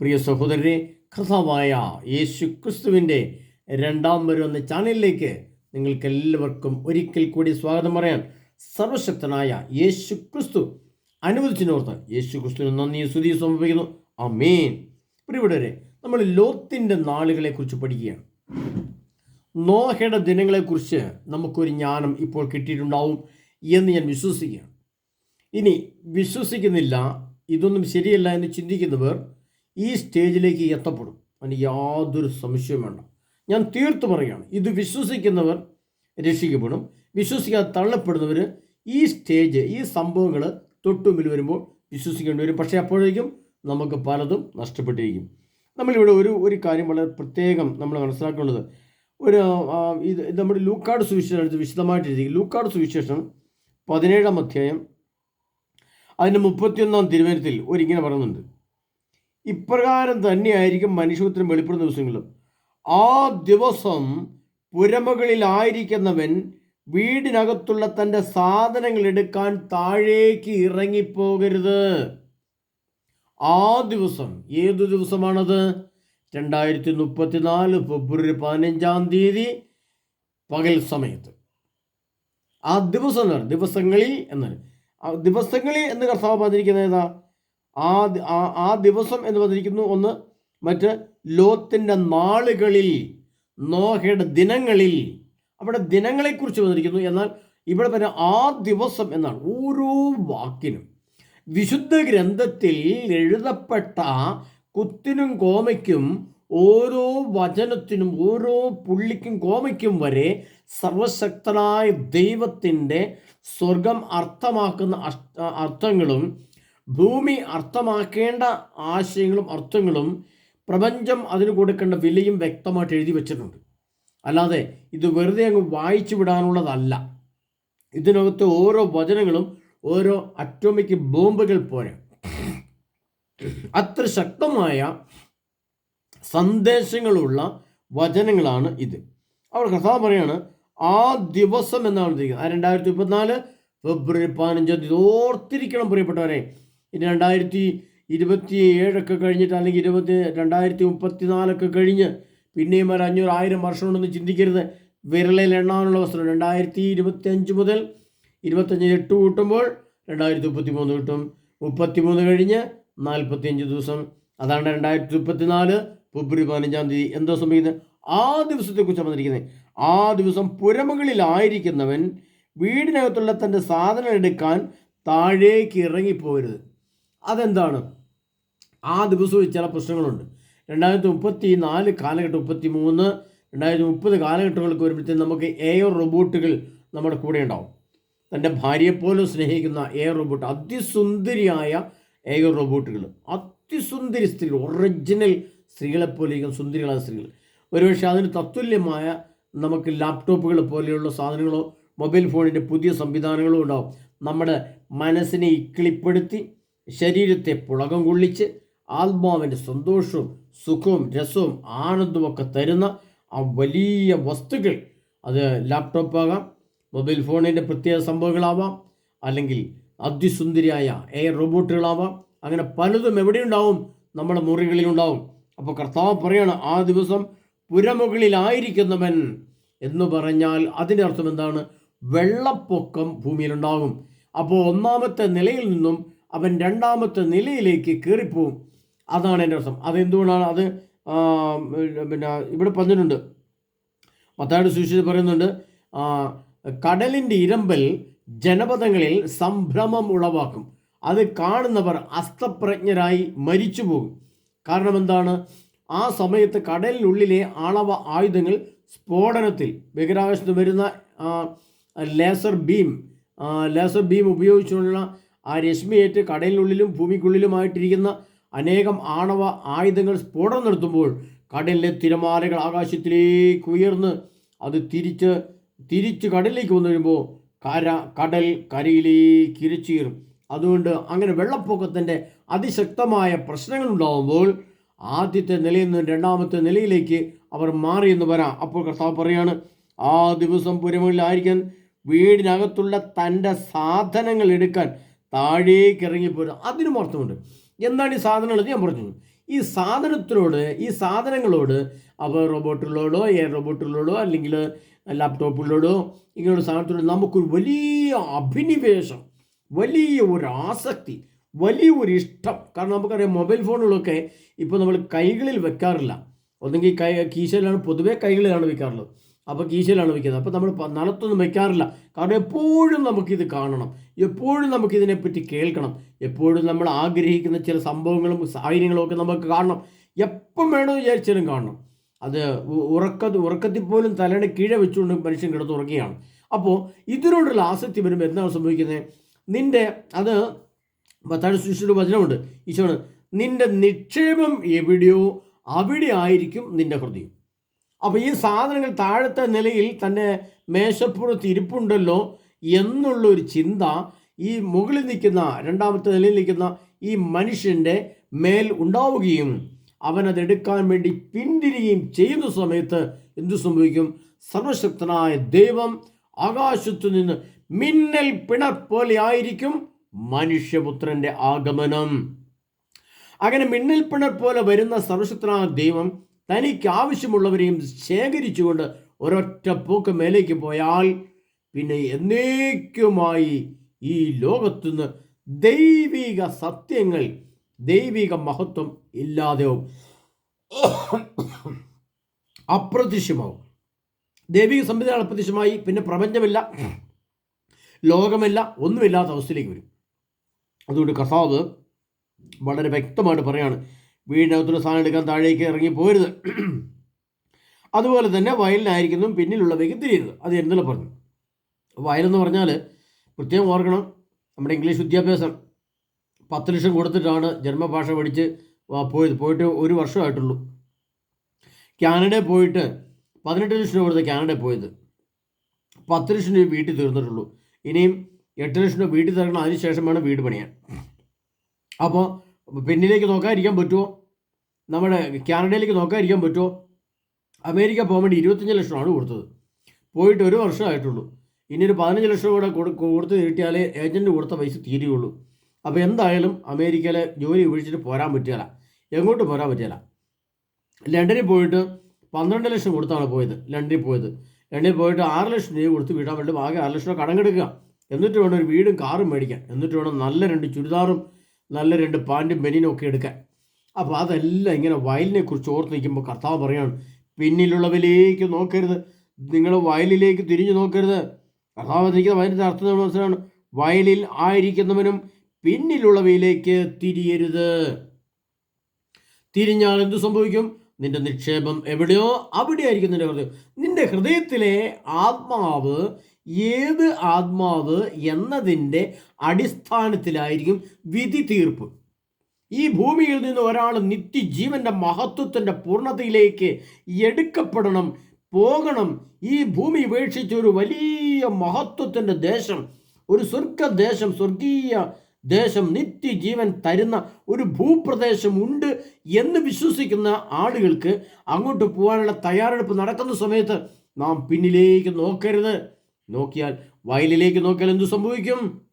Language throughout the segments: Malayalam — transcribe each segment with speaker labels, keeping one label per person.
Speaker 1: പ്രിയ സഹോദരരെ കഥാവായ യേശു ക്രിസ്തുവിന്റെ രണ്ടാം വരുന്ന ചാനലിലേക്ക് നിങ്ങൾക്ക് എല്ലാവർക്കും ഒരിക്കൽ കൂടി സ്വാഗതം പറയാൻ സർവശക്തനായ യേശു ക്രിസ്തു അനുവദിച്ചിനോർത്ത് യേശു ക്രിസ്തുവിന് നന്ദി സ്തുതി സമർപ്പിക്കുന്നു. അമീൻ പ്രിയവിടരെ നമ്മൾ ലോത്തിന്റെ നാളുകളെക്കുറിച്ച് പഠിക്കുകയാണ്. നോഹയുടെ ദിനങ്ങളെക്കുറിച്ച് നമുക്കൊരു ജ്ഞാനം ഇപ്പോൾ കിട്ടിയിട്ടുണ്ടാവും എന്ന് ഞാൻ വിശ്വസിക്കുകയാണ്. ഇനി വിശ്വസിക്കുന്നില്ല ഇതൊന്നും ശരിയല്ല എന്ന് ചിന്തിക്കുന്നവർ ഈ സ്റ്റേജിലേക്ക് എത്തപ്പെടും. അതിന് യാതൊരു സംശയവും വേണ്ട. ഞാൻ തീർത്തു പറയുകയാണ്. ഇത് വിശ്വസിക്കുന്നവർ രക്ഷിക്കപ്പെടും. വിശ്വസിക്കാതെ തള്ളപ്പെടുന്നവർ ഈ സ്റ്റേജ് ഈ സംഭവങ്ങൾ തൊട്ടുമ്പിൽ വരുമ്പോൾ വിശ്വസിക്കേണ്ടി വരും. പക്ഷേ അപ്പോഴേക്കും നമുക്ക് പലതും നഷ്ടപ്പെട്ടിരിക്കും. നമ്മളിവിടെ ഒരു ഒരു കാര്യം വളരെ പ്രത്യേകം നമ്മൾ മനസ്സിലാക്കേണ്ടത്. ഒരു ഇത് നമ്മുടെ ലൂക്കാട് സുവിശേഷം എടുത്ത് വിശദമായിട്ട് എഴുതി ലൂക്കാട് സുവിശേഷം പതിനേഴാം അധ്യായം അതിന്റെ മുപ്പത്തിയൊന്നാം തിരുവനന്തപുരത്തിൽ ഒരിങ്ങനെ പറയുന്നുണ്ട്. ഇപ്രകാരം തന്നെയായിരിക്കും മനുഷ്യപുത്രം വെളിപ്പെടുന്ന ദിവസങ്ങളും. ആ ദിവസം പുരമകളിലായിരിക്കുന്നവൻ വീടിനകത്തുള്ള തന്റെ സാധനങ്ങൾ എടുക്കാൻ താഴേക്ക് ഇറങ്ങിപ്പോകരുത്. ആ ദിവസം ഏതു ദിവസമാണത്? രണ്ടായിരത്തി മുപ്പത്തിനാല് ഫെബ്രുവരി പതിനഞ്ചാം തീയതി പകൽ സമയത്ത്. ആ ദിവസം എന്നാണ്? ദിവസങ്ങളിൽ എന്നാണ്? ദിവസങ്ങളിൽ എന്ന് കർത്താവ് പറഞ്ഞിരിക്കുന്നത് ഏതാ? ആ ആ- ദിവസം എന്ന് പറഞ്ഞിരിക്കുന്നു ഒന്ന് മറ്റ് ലോത്തിന്റെ നാളുകളിൽ നോഹയുടെ ദിനങ്ങളിൽ. അവിടെ ദിനങ്ങളെക്കുറിച്ച് വന്നിരിക്കുന്നു. എന്നാൽ ഇവിടെ പറഞ്ഞ ആ ദിവസം എന്നാണ് ഓരോ വാക്കിനും. വിശുദ്ധ ഗ്രന്ഥത്തിൽ എഴുതപ്പെട്ട കുത്തിനും കോമയ്ക്കും ഓരോ വചനത്തിനും ഓരോ പുള്ളിക്കും കോമയ്ക്കും വരെ സർവശക്തനായ ദൈവത്തിന്റെ സ്വർഗം അർത്ഥമാക്കുന്ന അർത്ഥങ്ങളും ഭൂമി അർത്ഥമാക്കേണ്ട ആശയങ്ങളും അർത്ഥങ്ങളും പ്രപഞ്ചം അതിന് കൊടുക്കേണ്ട വിലയും വ്യക്തമായിട്ട് എഴുതി വെച്ചിട്ടുണ്ട്. അല്ലാതെ ഇത് വെറുതെ അങ്ങ് വായിച്ചു വിടാനുള്ളതല്ല. ഇതിനകത്ത് ഓരോ വചനങ്ങളും ഓരോ അറ്റോമിക് ബോംബുകൾ പോലെ അത്ര ശക്തമായ സന്ദേശങ്ങളുള്ള വചനങ്ങളാണ് ഇത്. അവർ കഥ പറയാണ് ആ ദിവസം എന്നാണ് ആ രണ്ടായിരത്തി മുപ്പത്തിനാല് ഫെബ്രുവരി പതിനഞ്ചാം തീയതി ഓർത്തിരിക്കണം പ്രിയപ്പെട്ടവരെ. ഇനി രണ്ടായിരത്തി ഇരുപത്തി ഏഴൊക്കെ കഴിഞ്ഞിട്ട് അല്ലെങ്കിൽ ഇരുപത്തി രണ്ടായിരത്തി മുപ്പത്തി നാലൊക്കെ കഴിഞ്ഞ് പിന്നെയും ഒരു അഞ്ഞൂറ് ആയിരം വർഷമുണ്ടെന്ന് ചിന്തിക്കരുത്. വിരളിൽ എണ്ണാനുള്ള വസ്ത്രം. രണ്ടായിരത്തി ഇരുപത്തി അഞ്ച് മുതൽ ഇരുപത്തഞ്ച് എട്ട് കൂട്ടുമ്പോൾ രണ്ടായിരത്തി മുപ്പത്തി മൂന്ന് കിട്ടും. മുപ്പത്തി മൂന്ന് കഴിഞ്ഞ് നാൽപ്പത്തി അഞ്ച് ദിവസം. അതാണ് രണ്ടായിരത്തി മുപ്പത്തി നാല് ഫെബ്രുവരി പതിനഞ്ചാം തീയതി. എന്തോ സംഭവിക്കുന്നത്? ആ ദിവസത്തെക്കുറിച്ച് പറഞ്ഞിരിക്കുന്നത് ആ ദിവസം പുരമകളിലായിരിക്കുന്നവൻ വീടിനകത്തുള്ള തന്റെ സാധനം എടുക്കാൻ താഴേക്ക് ഇറങ്ങിപ്പോകരുത് അതെന്താണ്? ആ ദിവസവും ചില പ്രശ്നങ്ങളുണ്ട്. രണ്ടായിരത്തി മുപ്പത്തി നാല് കാലഘട്ടം മുപ്പത്തി മൂന്ന് രണ്ടായിരത്തി മുപ്പത് കാലഘട്ടങ്ങൾക്ക് വരുമ്പോഴത്തേക്കും നമുക്ക് എയർ റോബോട്ടുകൾ നമ്മുടെ കൂടെ ഉണ്ടാവും. തന്റെ ഭാര്യയെപ്പോലും സ്നേഹിക്കുന്ന എയർ റോബോട്ട് അതിസുന്ദരിയായ എയർ റോബോട്ടുകൾ. അതിസുന്ദരി സ്ത്രീകൾ ഒറിജിനൽ സ്ത്രീകളെ ഇരിക്കുന്ന സുന്ദരികളായ സ്ത്രീകൾ. ഒരുപക്ഷെ അതിന് തത്തുല്യമായ നമുക്ക് ലാപ്ടോപ്പുകൾ പോലെയുള്ള സാധനങ്ങളോ മൊബൈൽ ഫോണിന്റെ പുതിയ സംവിധാനങ്ങളോ ഉണ്ടാവും. നമ്മുടെ മനസ്സിനെ ഇക്കിളിപ്പെടുത്തി ശരീരത്തെ പുളകം കൊള്ളിച്ച് ആത്മാവിന്റെ സന്തോഷവും സുഖവും രസവും ആനന്ദവും ഒക്കെ തരുന്ന ആ വലിയ വസ്തുക്കൾ. അത് ലാപ്ടോപ്പ് ആകാം മൊബൈൽ ഫോണിന്റെ പ്രത്യേക സംഭവങ്ങളാവാം അല്ലെങ്കിൽ അതിസുന്ദരിയായ എയർ റോബോട്ടുകളാവാം അങ്ങനെ പലതും എവിടെയുണ്ടാവും? നമ്മുടെ മുറികളിലുണ്ടാവും. അപ്പോൾ കർത്താവ് പറയാണ് ആ ദിവസം പുരമുകളിലായിരിക്കുന്നവൻ എന്ന് പറഞ്ഞാൽ അതിന്റെ അർത്ഥം എന്താണ്? വെള്ളപ്പൊക്കം ഭൂമിയിലുണ്ടാകും. അപ്പോൾ ഒന്നാമത്തെ നിലയിൽ നിന്നും അവൻ രണ്ടാമത്തെ നിലയിലേക്ക് കയറിപ്പോവും. അതാണ് എന്റെ അർത്ഥം അതെന്തുകൊണ്ടാണ് അത്? പിന്നെ ഇവിടെ പറഞ്ഞിട്ടുണ്ട്. മത്തായുടെ സുവിശേഷം പറയുന്നുണ്ട് കടലിന്റെ ഇരമ്പൽ ജനപദങ്ങളിൽ സംഭ്രമം ഉളവാക്കും. അത് കാണുന്നവർ അസ്തപ്രജ്ഞരായി മരിച്ചു പോകും കാരണം എന്താണ്? ആ സമയത്ത് കടലിനുള്ളിലെ ആണവ ആയുധങ്ങൾ സ്ഫോടനത്തിൽ ബഹിരാകാശത്ത് വരുന്ന ലേസർ ബീം ലേസർ ബീം ഉപയോഗിച്ചുള്ള ആ രശ്മിയേറ്റ് കടലിനുള്ളിലും ഭൂമിക്കുള്ളിലുമായിട്ടിരിക്കുന്ന അനേകം ആണവ ആയുധങ്ങൾ സ്ഫോടനം നടത്തുമ്പോൾ കടലിലെ തിരമാലകൾ ആകാശത്തിലേക്ക് ഉയർന്ന് അത് തിരിച്ച് തിരിച്ച് കടലിലേക്ക് വന്നു കഴിയുമ്പോൾ കര കടൽ കരയിലേക്ക് ഇരച്ചീറും. അതുകൊണ്ട് അങ്ങനെ വെള്ളപ്പൊക്കത്തിന്റെ അതിശക്തമായ പ്രശ്നങ്ങൾ ഉണ്ടാകുമ്പോൾ ആദ്യത്തെ നിലയിൽ നിന്ന് രണ്ടാമത്തെ നിലയിലേക്ക് അവർ മാറി എന്ന് വരാം. അപ്പോൾ കർത്താവ് പറയാണ് ആ ദിവസം പുരമുകളിലായിരിക്കാൻ വീടിനകത്തുള്ള തന്റെ സാധനങ്ങൾ എടുക്കാൻ താഴേക്ക് ഇറങ്ങിപ്പോരുക അതിനും അർത്ഥമുണ്ട്. എന്താണ് ഈ സാധനങ്ങളെന്ന് ഞാൻ പറഞ്ഞു. ഈ സാധനത്തിനോട് ഈ സാധനങ്ങളോട് അപ്പോൾ റോബോട്ടുകളോടോ എയർ റോബോട്ടുകളോടോ അല്ലെങ്കിൽ ലാപ്ടോപ്പുകളോടോ ഇങ്ങനെയുള്ള സാധനത്തിനോട് നമുക്കൊരു വലിയ അഭിനിവേശം വലിയ ഒരു ആസക്തി വലിയ ഒരു ഇഷ്ടം കാരണം നമുക്കറിയാം മൊബൈൽ ഫോണുകളൊക്കെ ഇപ്പോൾ നമ്മൾ കൈകളിൽ വെക്കാറില്ല. ഒന്നെങ്കിൽ കൈ കീശയിലാണ് പൊതുവേ കൈകളിലാണ് വെക്കാറുള്ളത്. അപ്പോൾ കീശയിലാണ് വയ്ക്കുന്നത്. അപ്പോൾ നമ്മൾ നിലത്തൊന്നും വെക്കാറില്ല കാരണം എപ്പോഴും നമുക്കിത് കാണണം. എപ്പോഴും നമുക്കിതിനെപ്പറ്റി കേൾക്കണം. എപ്പോഴും നമ്മൾ ആഗ്രഹിക്കുന്ന ചില സംഭവങ്ങളും സാഹചര്യങ്ങളും ഒക്കെ നമുക്ക് കാണണം. എപ്പം വേണോ വിചാരിച്ചാലും കാണണം. അത് ഉറക്ക ഉറക്കത്ത് ഉറക്കത്തിൽ പോലും തലയുടെ കീഴെ വെച്ചുകൊണ്ട് മനുഷ്യൻ കിടന്നുറങ്ങുകയാണ് അപ്പോൾ ഇതിനോടുള്ള ആസക്തി വരുമ്പോൾ എന്താണ് സംഭവിക്കുന്നത്? നിന്റെ അത് പത്താഴ് സൃഷ്ടിയുടെ വചനമുണ്ട്. ഈശോണ് നിന്റെ നിക്ഷേപം എവിടെയോ അവിടെ ആയിരിക്കും നിന്റെ ഹൃദയം. അപ്പോൾ ഈ സാധനങ്ങൾ താഴത്തെ നിലയിൽ തന്നെ മേശപ്പുറത്ത് ഇരിപ്പുണ്ടല്ലോ എന്നുള്ളൊരു ചിന്ത ഈ മുകളിൽ നിൽക്കുന്ന രണ്ടാമത്തെ നിലയിൽ നിൽക്കുന്ന ഈ മനുഷ്യന്റെ മേൽ ഉണ്ടാവുകയും അവൻ വേണ്ടി പിന്തിരിയുകയും ചെയ്യുന്ന സമയത്ത് എന്തു സംഭവിക്കും? സർവശക്തനായ ദൈവം ആകാശത്തു നിന്ന് മിന്നൽ പിണർ പോലെ ആയിരിക്കും മനുഷ്യപുത്രന്റെ ആഗമനം. അങ്ങനെ മിന്നൽ പിണർ പോലെ വരുന്ന സർവശക്തനായ ദൈവം തനിക്ക് ആവശ്യമുള്ളവരെയും ശേഖരിച്ചുകൊണ്ട് ഒരൊറ്റ പൂക്ക് മേലേക്ക് പോയാൽ പിന്നെ എന്നേക്കുമായി ഈ ലോകത്തുനിന്ന് ദൈവിക സത്യങ്ങൾ ദൈവിക മഹത്വം ഇല്ലാതെയാവും. അപ്രത്യക്ഷമാവും. ദൈവിക സംവിധാനം അപ്രത്യക്ഷമായി പിന്നെ പ്രപഞ്ചമില്ല ലോകമില്ല ഒന്നുമില്ലാത്ത അവസ്ഥയിലേക്ക് വരും. അതുകൊണ്ട് കസാവ് വളരെ വ്യക്തമായിട്ട് പറയാണ് വീടിനകത്തുള്ള സാധനം എടുക്കാൻ താഴേക്ക് ഇറങ്ങി പോരുത്. അതുപോലെ തന്നെ വയലിനായിരിക്കുന്നു പിന്നിലുള്ളവയ്ക്ക് തിരിയരുത്. അത് എന്തെല്ലാം പറഞ്ഞു. വയലെന്ന് പറഞ്ഞാൽ പ്രത്യേകം ഓർക്കണം നമ്മുടെ ഇംഗ്ലീഷ് വിദ്യാഭ്യാസം പത്ത് ലക്ഷം കൊടുത്തിട്ടാണ് ജന്മഭാഷ പഠിച്ച് പോയത്. പോയിട്ട് ഒരു വർഷമായിട്ടുള്ളൂ. കാനഡ പോയിട്ട് പതിനെട്ട് ലക്ഷം രൂപ കൊടുത്ത് കാനഡയിൽ പോയത്. പത്ത് ലക്ഷം രൂപ വീട്ടിൽ തീർന്നിട്ടുള്ളൂ. ഇനിയും എട്ട് ലക്ഷം രൂപ വീട്ടിൽ തീർക്കണം അതിന് വേണം വീട് പണിയാൻ. അപ്പോൾ പിന്നിലേക്ക് നോക്കാതിരിക്കാൻ പറ്റുമോ? നമ്മുടെ കാനഡയിലേക്ക് നോക്കാതിരിക്കാൻ പറ്റുമോ? അമേരിക്ക പോകാൻ വേണ്ടി ഇരുപത്തഞ്ച് ലക്ഷമാണ് കൊടുത്തത്. പോയിട്ട് ഒരു വർഷമായിട്ടുള്ളൂ ഇനി ഒരു പതിനഞ്ച് ലക്ഷം കൂടെ കൊടു കൊടുത്ത് കിട്ടിയാലേ ഏജന്റ് കൊടുത്ത പൈസ തീരുകയുള്ളൂ. അപ്പോൾ എന്തായാലും അമേരിക്കയിലെ ജോലി ഉപേക്ഷിച്ചിട്ട് പോരാൻ പറ്റുകയില്ല എങ്ങോട്ട് പോരാൻ പറ്റുകയില്ല ലണ്ടനിൽ പോയിട്ട് പന്ത്രണ്ട് ലക്ഷം കൊടുത്താണ് പോയത്. ലണ്ടനിൽ പോയത്. ലണ്ടനിൽ പോയിട്ട് ആറ് ലക്ഷം രൂപ കൊടുത്ത് വീടാൻ വേണ്ടി ആകെ ആറ് ലക്ഷം കടം കെടുക്കുക. എന്നിട്ട് വേണം ഒരു വീടും കാറും മേടിക്കാൻ. എന്നിട്ട് വേണം നല്ല രണ്ട് ചുരിദാറും നല്ല രണ്ട് പാന്റും ബനിയനും ഒക്കെ എടുക്കാൻ. അപ്പോൾ അതെല്ലാം ഇങ്ങനെ വയലിനെ കുറിച്ച് ഓർത്ത് നിൽക്കുമ്പോൾ കർത്താവ് പറയാണ് പിന്നിലുള്ളവരിലേക്ക് നോക്കരുത്. നിങ്ങൾ വയലിലേക്ക് തിരിഞ്ഞു നോക്കരുത്. കർത്താവ് നിൽക്കുന്ന വയലിന്റെ അർത്ഥം മനസ്സിലാണ്. വയലിൽ ആയിരിക്കുന്നവനും പിന്നിലുള്ളവയിലേക്ക് തിരിയരുത്. തിരിഞ്ഞാൽ എന്ത് സംഭവിക്കും? നിന്റെ നിക്ഷേപം എവിടെയോ അവിടെ ആയിരിക്കും നിന്റെ ഹൃദയം. നിന്റെ ഹൃദയത്തിലെ ആത്മാവ് ഏത് ആത്മാവ് എന്നതിന്റെ അടിസ്ഥാനത്തിലായിരിക്കും വിധി തീർപ്പ്. ഈ ഭൂമിയിൽ നിന്ന് ഒരാൾ നിത്യജീവന്റെ മഹത്വത്തിന്റെ പൂർണതയിലേക്ക് എടുക്കപ്പെടണം പോകണം. ഈ ഭൂമി ഉപേക്ഷിച്ച് ഒരു വലിയ മഹത്വത്തിന്റെ ദേശം ഒരു സ്വർഗദേശം സ്വർഗീയ ദേശം നിത്യജീവൻ തരുന്ന ഒരു ഭൂപ്രദേശം ഉണ്ട് എന്ന് വിശ്വസിക്കുന്ന ആളുകൾക്ക് അങ്ങോട്ട് പോകാനുള്ള തയ്യാറെടുപ്പ് നടക്കുന്ന സമയത്ത് നാം പിന്നിലേക്ക് നോക്കരുത്. നോക്കിയാൽ വയലിലേക്ക് നോക്കിയാൽ എന്തു സംഭവിക്കും?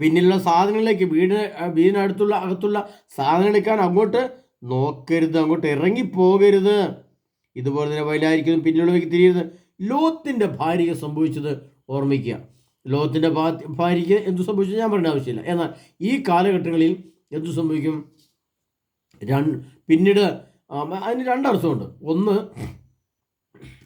Speaker 1: പിന്നിലുള്ള സാധനങ്ങളിലേക്ക് വീട് വീടിനടുത്തുള്ള അകത്തുള്ള സാധനങ്ങൾ എടുക്കാൻ അങ്ങോട്ട് നോക്കരുത്. അങ്ങോട്ട് ഇറങ്ങി ഇറങ്ങിപ്പോകരുത്. ഇതുപോലെ തന്നെ വയലായിരിക്കുന്നു. പിന്നിലുള്ള വ്യക്തി തിരിയരുത് ലോത്തിന്റെ ഭാര്യയ്ക്ക് സംഭവിച്ചത് ഓർമ്മിക്കുക. ലോകത്തിന്റെ ഭാര്യയ്ക്ക് എന്തു സംഭവിച്ചു ഞാൻ പറയേണ്ട ആവശ്യമില്ല. എന്നാൽ ഈ കാലഘട്ടങ്ങളിൽ എന്തു സംഭവിക്കും? രണ്ട് പിന്നീട് അതിന് രണ്ടർത്ഥമുണ്ട് ഒന്ന്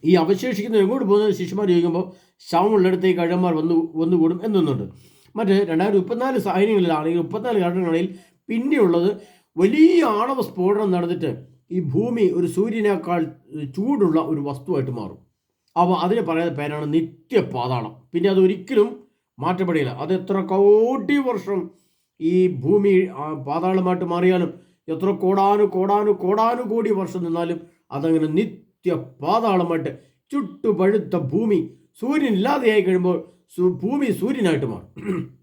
Speaker 1: ഈ അവശേഷിക്കുന്ന എങ്ങോട്ട് പോകുന്നത് ശിശുമാർ ചോദിക്കുമ്പോൾ ശവമുള്ളിടത്തേക്ക് കഴന്മാർ വന്നു വന്നുകൂടും എന്നൊന്നുണ്ട്. മറ്റ് രണ്ടായിരത്തി മുപ്പത്തിനാല് സാഹചര്യങ്ങളിലാണെങ്കിൽ മുപ്പത്തിനാല് കാലഘട്ടങ്ങളിൽ പിന്നെയുള്ളത് വലിയ ആണവ സ്ഫോടനം നടന്നിട്ട് ഈ ഭൂമി ഒരു സൂര്യനേക്കാൾ ചൂടുള്ള ഒരു വസ്തുവായിട്ട് മാറും. അപ്പോൾ അതിന് പറയുന്ന പേരാണ് നിത്യപാതാളം. പിന്നെ അത് ഒരിക്കലും മാറ്റപ്പെടില്ല. അത് എത്ര കോടി വർഷം ഈ ഭൂമി പാതാളമായിട്ട് മാറിയാലും എത്ര കോടാനു കോടാനു കോടാനു കോടി വർഷം നിന്നാലും അതങ്ങനെ നിത്യ പാതാളമായിട്ട് ചുട്ടുപഴുത്ത ഭൂമി സൂര്യൻ ഇല്ലാതെയായി കഴിയുമ്പോൾ ഭൂമി സൂര്യനായിട്ട് മാറും.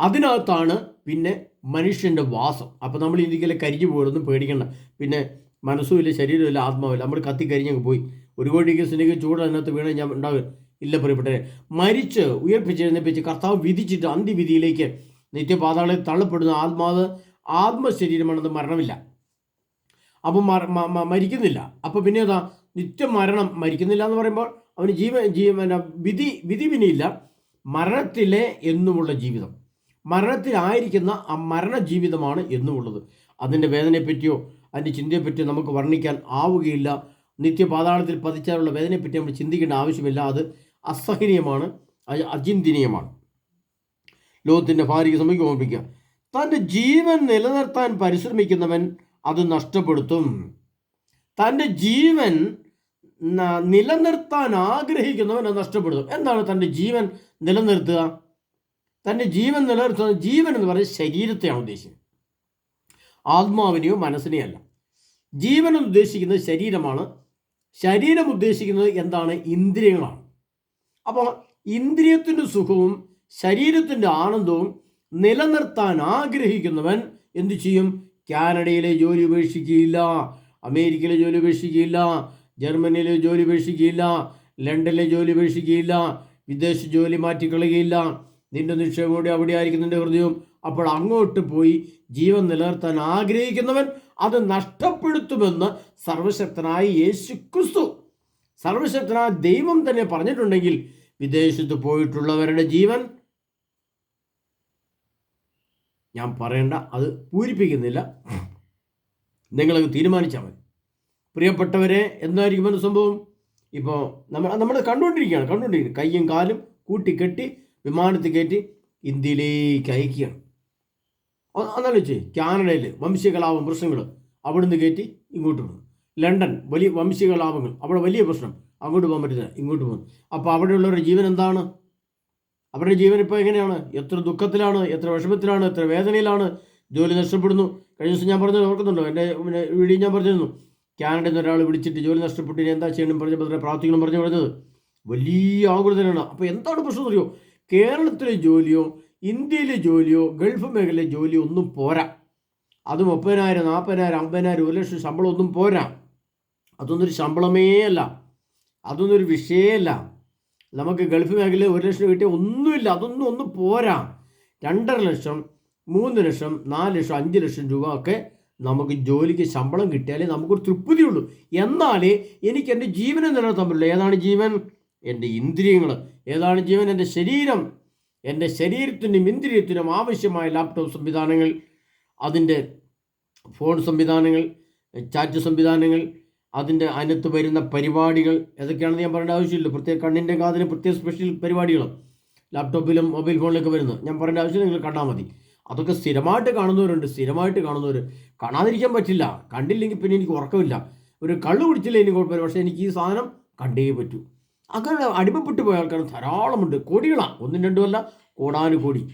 Speaker 1: അതിനകത്താണ് പിന്നെ മനുഷ്യന്റെ വാസം. അപ്പോൾ നമ്മൾ ഇന്ത്യയിലെ കരിഞ്ഞു പോകണമെന്നും പേടിക്കണ്ട. പിന്നെ മനസ്സുമില്ല ശരീരമില്ല ആത്മാവില്ല. നമ്മൾ കത്തി കരിഞ്ഞങ്ങ് പോയി. ഒരു കോടിക്ക് സ്നേഹിക്ക് ചൂട് അതിനകത്ത് വീണ് ഞാൻ ഉണ്ടാവില്ല. ഇല്ല പ്രിയപ്പെട്ടവരെ. മരിച്ച് ഉയർപ്പിച്ചെഴുന്നേപ്പിച്ച് കർത്താവ് വിധിച്ചിട്ട് അന്ത്യവിധിയിലേക്ക് നിത്യപാതകളെ തള്ളപ്പെടുന്ന ആത്മാവ് ആത്മശരീരമാണെന്ന് മരണമില്ല. അപ്പം മരിക്കുന്നില്ല. അപ്പോൾ പിന്നെ ഏതാ നിത്യമരണം മരിക്കുന്നില്ല എന്ന് പറയുമ്പോൾ അവന് ജീവ ജീവന വിധി വിധി പിന്നെയില്ല. മരണത്തിലെ എന്നുമുള്ള ജീവിതം. മരണത്തിലായിരിക്കുന്ന ആ മരണ ജീവിതമാണ് എന്നുമുള്ളത്. അതിന്റെ വേദനയെപ്പറ്റിയോ അതിന്റെ ചിന്തയെപ്പറ്റിയോ നമുക്ക് വർണിക്കാൻ ആവുകയില്ല. നിത്യപാതാളത്തിൽ പതിച്ചാലുള്ള വേദനയെപ്പറ്റി നമ്മൾ ചിന്തിക്കേണ്ട ആവശ്യമില്ല. അത് അസഹനീയമാണ്. അചിന്തനീയമാണ്. ലോകത്തിന്റെ ഭാര്യയ്ക്ക് സമയം ഓർമ്മിക്കുക തന്റെ ജീവൻ നിലനിർത്താൻ പരിശ്രമിക്കുന്നവൻ അത് നഷ്ടപ്പെടുത്തും. തന്റെ ജീവൻ നിലനിർത്താൻ ആഗ്രഹിക്കുന്നവൻ അത് നഷ്ടപ്പെടുത്തും എന്താണ് തന്റെ ജീവൻ നിലനിർത്തുക? തന്റെ ജീവൻ നിലനിർത്തുന്ന ജീവൻ എന്ന് പറയുന്നത് ശരീരത്തെയാണ് ഉദ്ദേശിക്കുന്നത്. ആത്മാവിനെയോ മനസ്സിനെയോ അല്ല. ജീവൻ ഉദ്ദേശിക്കുന്നത് ശരീരമാണ്. ശരീരം ഉദ്ദേശിക്കുന്നത് എന്താണ്? ഇന്ദ്രിയങ്ങളാണ്. അപ്പോൾ ഇന്ദ്രിയത്തിന്റെ സുഖവും ശരീരത്തിന്റെ ആനന്ദവും നിലനിർത്താൻ ആഗ്രഹിക്കുന്നവൻ എന്തു ചെയ്യും? കാനഡയിലെ ജോലി ഉപേക്ഷിക്കുകയില്ല. അമേരിക്കയിലെ ജോലി ഉപേക്ഷിക്കുകയില്ല. ജർമ്മനിയിലെ ജോലി ഉപേക്ഷിക്കുകയില്ല ലണ്ടനിലെ ജോലി ഉപേക്ഷിക്കുകയില്ല വിദേശ ജോലി മാറ്റിക്കളയുകയില്ല നിന്റെ നിക്ഷേപം അവിടെ ആയിരിക്കും നിന്റെ ഹൃദയം. അപ്പോൾ അങ്ങോട്ട് പോയി ജീവൻ നിലനിർത്താൻ ആഗ്രഹിക്കുന്നവൻ അത് നഷ്ടപ്പെടുത്തുമെന്ന് സർവശക്തനായ യേശു ക്രിസ്തു സർവശക്തനായ ദൈവം തന്നെ പറഞ്ഞിട്ടുണ്ടെങ്കിൽ വിദേശത്ത് പോയിട്ടുള്ളവരുടെ ജീവൻ ഞാൻ പറയണ്ട അത് പൂരിപ്പിക്കുന്നില്ല. നിങ്ങളത് തീരുമാനിച്ചാൽ മതി. പ്രിയപ്പെട്ടവരെ എന്തായിരിക്കും സംഭവം? ഇപ്പോൾ നമ്മൾ നമ്മൾ കണ്ടുകൊണ്ടിരിക്കുകയാണ് കണ്ടുകൊണ്ടിരിക്കുന്നു. കയ്യും കാലും കൂട്ടിക്കെട്ടി വിമാനത്തിൽ കയറ്റി ഇന്ത്യയിലേക്ക് അയക്കുകയാണ്. അന്നാലോചിച്ച് കാനഡയിൽ വംശീയകലാപം പ്രശ്നങ്ങൾ അവിടുന്ന് കയറ്റി ഇങ്ങോട്ട് പോകുന്നു ലണ്ടൻ വലിയ വംശീയകലാപങ്ങൾ അവിടെ വലിയ പ്രശ്നം. അങ്ങോട്ട് പോകാൻ പറ്റില്ല ഇങ്ങോട്ട് പോകുന്നു. അപ്പോൾ അവിടെയുള്ളവരുടെ ജീവൻ എന്താണ്? അവരുടെ ജീവൻ ഇപ്പോൾ എങ്ങനെയാണ്? എത്ര ദുഃഖത്തിലാണ് എത്ര വിഷമത്തിലാണ് എത്ര വേദനയിലാണ്? ജോലി നഷ്ടപ്പെടുന്നു. കഴിഞ്ഞ ദിവസം ഞാൻ പറഞ്ഞത് ഓർക്കുന്നുണ്ടോ? എന്റെ വീഡിയോ ഞാൻ പറഞ്ഞിരുന്നു. കാനഡയിൽ നിന്ന് ഒരാൾ വിളിച്ചിട്ട് ജോലി നഷ്ടപ്പെട്ടു ഇനി എന്താ ചെയ്യണം പറഞ്ഞപ്പോൾ പ്രാർത്ഥിക്കണം പറഞ്ഞു പറഞ്ഞത്. വലിയ ആകുലതനാണ്. അപ്പോൾ എന്താണ് പ്രശ്നം അറിയോ? കേരളത്തിലെ ജോലിയോ ഇന്ത്യയിലെ ജോലിയോ ഗൾഫ് മേഖലയിലെ ജോലിയോ ഒന്നും പോരാ. അത് മുപ്പതിനായിരം നാൽപ്പതിനായിരം അമ്പതിനായിരം ഒരു ലക്ഷം ശമ്പളം ഒന്നും പോരാ. അതൊന്നും ഒരു ശമ്പളമേ അല്ല. അതൊന്നും ഒരു വിഷയമല്ല നമുക്ക് ഗൾഫ് മേഖലയിൽ ഒരു ലക്ഷം കിട്ടിയ ഒന്നുമില്ല. അതൊന്നും ഒന്നും പോരാ. രണ്ടര ലക്ഷം മൂന്ന് ലക്ഷം നാല് ലക്ഷം അഞ്ച് ലക്ഷം രൂപ ഒക്കെ നമുക്ക് ജോലിക്ക് ശമ്പളം കിട്ടിയാലേ നമുക്കൊരു തൃപ്തിയുള്ളൂ. എന്നാൽ എനിക്ക് എന്റെ ജീവനെ നിലനിർത്താൻ പറ്റുള്ളൂ. ഏതാണ് ജീവൻ? എന്റെ ഇന്ദ്രിയങ്ങൾ. ഏതാണ് ജീവൻ? എന്റെ ശരീരം. എന്റെ ശരീരത്തിനും ഇന്ദ്രിയത്തിനും ആവശ്യമായ ലാപ്ടോപ്പ് സംവിധാനങ്ങൾ അതിന്റെ ഫോൺ സംവിധാനങ്ങൾ ചാറ്റ് സംവിധാനങ്ങൾ അതിന്റെ അതിനകത്ത് വരുന്ന പരിപാടികൾ ഏതൊക്കെയാണെന്ന് ഞാൻ പറയേണ്ട ആവശ്യമില്ല. പ്രത്യേക കണ്ണിന്റെ കാതിന് പ്രത്യേക സ്പെഷ്യൽ പരിപാടികൾ ലാപ്ടോപ്പിലും മൊബൈൽ ഫോണിലൊക്കെ വരുന്നത്. ഞാൻ പറയേണ്ട ആവശ്യം നിങ്ങൾ കണ്ടാൽ മതി. അതൊക്കെ സ്ഥിരമായിട്ട് കാണുന്നവരുണ്ട് സ്ഥിരമായിട്ട് കാണുന്നവർ കാണാതിരിക്കാൻ പറ്റില്ല. കണ്ടില്ലെങ്കിൽ പിന്നെ എനിക്ക് ഉറക്കമില്ല. ഒരു കള്ളു കുടിച്ചില്ല എനിക്ക് കുഴപ്പമില്ല. പക്ഷേ എനിക്ക് ഈ സാധനം കണ്ടേ പറ്റൂ. അങ്ങനെ അടിമപ്പെട്ടു പോയ ആൾക്കാർ ധാരാളമുണ്ട്. കോടികളാണ് ഒന്നും രണ്ടും അല്ല കോടാനുകോടി.